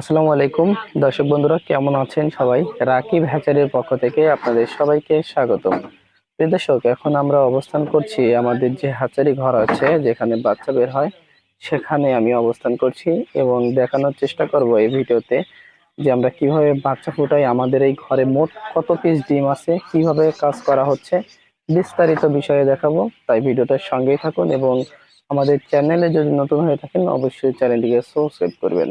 আসসালামু আলাইকুম। দর্শক বন্ধুরা, কেমন আছেন সবাই? রাকিব হ্যাচারির পক্ষ থেকে আপনাদের সবাইকে স্বাগতম। দর্শক, এখন আমরা অবস্থান করছি আমাদের যে হ্যাচারি ঘর আছে, যেখানে বাচ্চা বের হয়, সেখানে আমি অবস্থান করছি এবং দেখানোর চেষ্টা করব এই ভিডিওতে যে আমরা কীভাবে বাচ্চা ফুটাই, আমাদের এই ঘরে মোট কত পিস ডিম আছে, কীভাবে কাজ করা হচ্ছে, বিস্তারিত বিষয়ে দেখাবো। তাই ভিডিওটার সঙ্গেই থাকুন এবং আমাদের চ্যানেলে যদি নতুন হয়ে থাকেন, অবশ্যই চ্যানেলটিকে সাবস্ক্রাইব করবেন।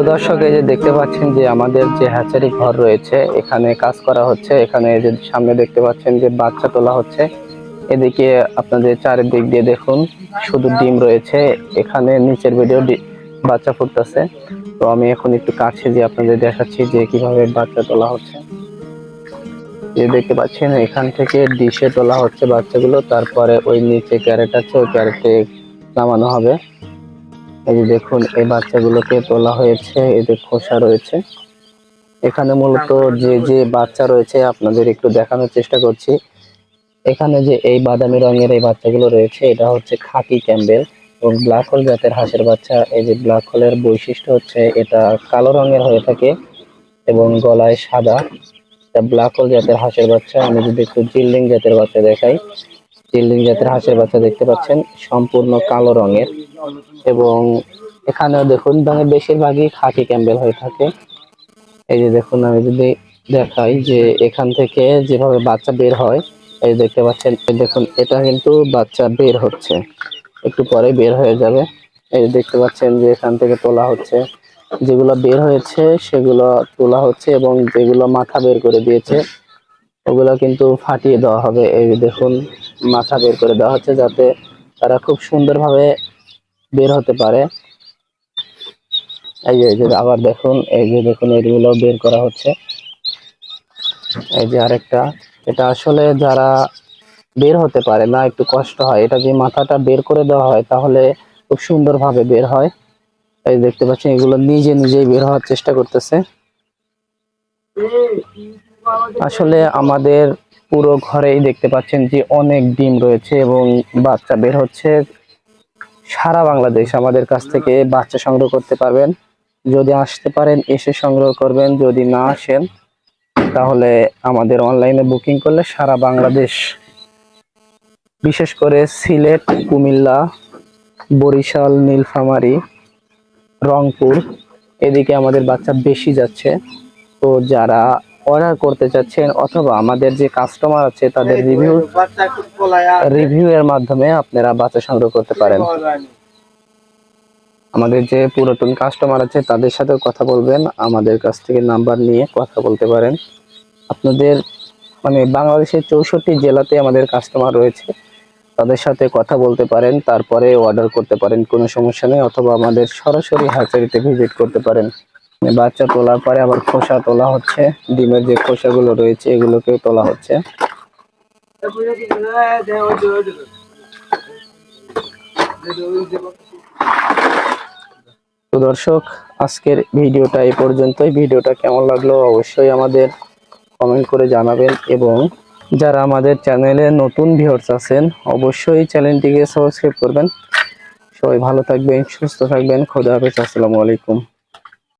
তো দর্শক, এই যে দেখতে পাচ্ছেন যে আমাদের যে হ্যাচারি ঘর রয়েছে, এখানে কাজ করা হচ্ছে। এখানে যে সামনে দেখতে পাচ্ছেন যে বাচ্চা তোলা হচ্ছে। এদিকে আপনাদের চারিদিক দিয়ে দেখুন, শুধু ডিম রয়েছে। এখানে নিচের ভিডিও বাচ্চা ফুটতেছে। তো আমি এখন একটু কাছে যে আপনাদের দেখাচ্ছি যে কীভাবে বাচ্চা তোলা হচ্ছে। যে দেখতে পাচ্ছেন, এখান থেকে ডিশে তোলা হচ্ছে বাচ্চাগুলো। তারপরে ওই নিচে ক্যারেট আছে, ওই ক্যারেটে নামানো হবে। এই যে দেখুন, এই বাচ্চাগুলোকে তোলা হয়েছে এদের খোসা রয়েছে। এখানে মূলত যে যে বাচ্চা রয়েছে, আপনাদের একটু দেখানোর চেষ্টা করছি। এখানে যে এই বাদামি রঙের এই বাচ্চাগুলো রয়েছে, এটা হচ্ছে খাকি ক্যাম্বেল এবং ব্ল্যাক হোল জাতের হাঁসের বাচ্চা। এই যে ব্ল্যাক হোলের বৈশিষ্ট্য হচ্ছে, এটা কালো রঙের হয়ে থাকে এবং গলায় সাদা। এটা ব্ল্যাক হোল জাতের হাঁসের বাচ্চা। আমি যদি একটু জিল্ডিং জাতের বাচ্চা দেখাই জিল্ডিং জাতের হাঁসের বাচ্চা দেখতে পাচ্ছেন, সম্পূর্ণ কালো রঙের। এবং এখানেও দেখুন মানে বেশিরভাগই খাকি ক্যাম্বেল হয়ে থাকে। এই যে দেখুন, আমি যদি দেখাই যে এখান থেকে যেভাবে বাচ্চা বের হয়, এই দেখতে পাচ্ছেন দেখুন, এটা কিন্তু বাচ্চা বের হচ্ছে। একটু পরে বের হয়ে যাবে। এই দেখতে পাচ্ছেন যে এখান থেকে তোলা হচ্ছে। যেগুলো বের হয়েছে, সেগুলো তোলা হচ্ছে এবং যেগুলো মাথা বের করে দিয়েছে, ওগুলো কিন্তু ফাটিয়ে দেওয়া হবে। এই দেখুন মাথা বের করে দেওয়া হচ্ছে যাতে তারা খুব সুন্দরভাবে বের হতে পারে। এই যে আবার দেখুন, এই যে দেখুন এগুলো বের করা হচ্ছে। এই যে আরেকটা, এটা আসলে যারা বের হতে পারে না, একটু কষ্ট হয়, এটা যে মাথাটা বের করে দেওয়া হয়, তাহলে খুব সুন্দরভাবে বের হয়। এই দেখতে পাচ্ছেন, এগুলো নিজে নিজেই বের হওয়ার চেষ্টা করতেছে। আসলে আমাদের পুরো ঘরেই দেখতে পাচ্ছেন যে অনেক ডিম রয়েছে এবং বাচ্চা বের হচ্ছে। সারা বাংলাদেশ আমাদের কাছ থেকে বাচ্চা সংগ্রহ করতে পারবেন। যদি আসতে পারেন, এসে সংগ্রহ করবেন। যদি না আসেন, তাহলে আমাদের অনলাইনে বুকিং করলে সারা বাংলাদেশ। বিশেষ করে সিলেট, কুমিল্লা, বরিশাল, নীলফামারী, রংপুর, এদিকে আমাদের বাচ্চা বেশি যাচ্ছে। তো যারা অর্ডার করতে চাচ্ছেন অথবা আমাদের যে কাস্টমার আছে, তাদের রিভিউ রিভিউ এর মাধ্যমে আপনারা বাচ্চা সংগ্রহ করতে পারেন। আমাদের যে পুরাতন কাস্টমার আছে, তাদের সাথে কথা বলবেন, আমাদের কাছ থেকে নাম্বার নিয়ে কথা বলতে পারেন। আপনাদের মানে বাংলাদেশের চৌষট্টি জেলাতে আমাদের কাস্টমার রয়েছে, তাদের সাথে কথা বলতে পারেন, তারপরে অর্ডার করতে পারেন, কোনো সমস্যা নেই, অথবা আমাদের সরাসরি হ্যাচারিতে ভিজিট করতে পারেন। বাচ্চা তোলার পরে আবার খোসা তোলা হচ্ছে। ডিমের যে খোসাগুলো রয়েছে, এগুলোকেও তোলা হচ্ছে। তো দর্শক, আজকের ভিডিওটা এই পর্যন্তই। ভিডিওটা কেমন লাগল অবশ্যই আমাদের কমেন্ট করে জানাবেন এবং যারা আমাদের চ্যানেলে নতুন ভিউয়ার্স আছেন, অবশ্যই চ্যানেলটিকে সাবস্ক্রাইব করবেন। সবাই ভালো থাকবেন, সুস্থ থাকবেন। খোদা হাফেজ, আসসালামু আলাইকুম।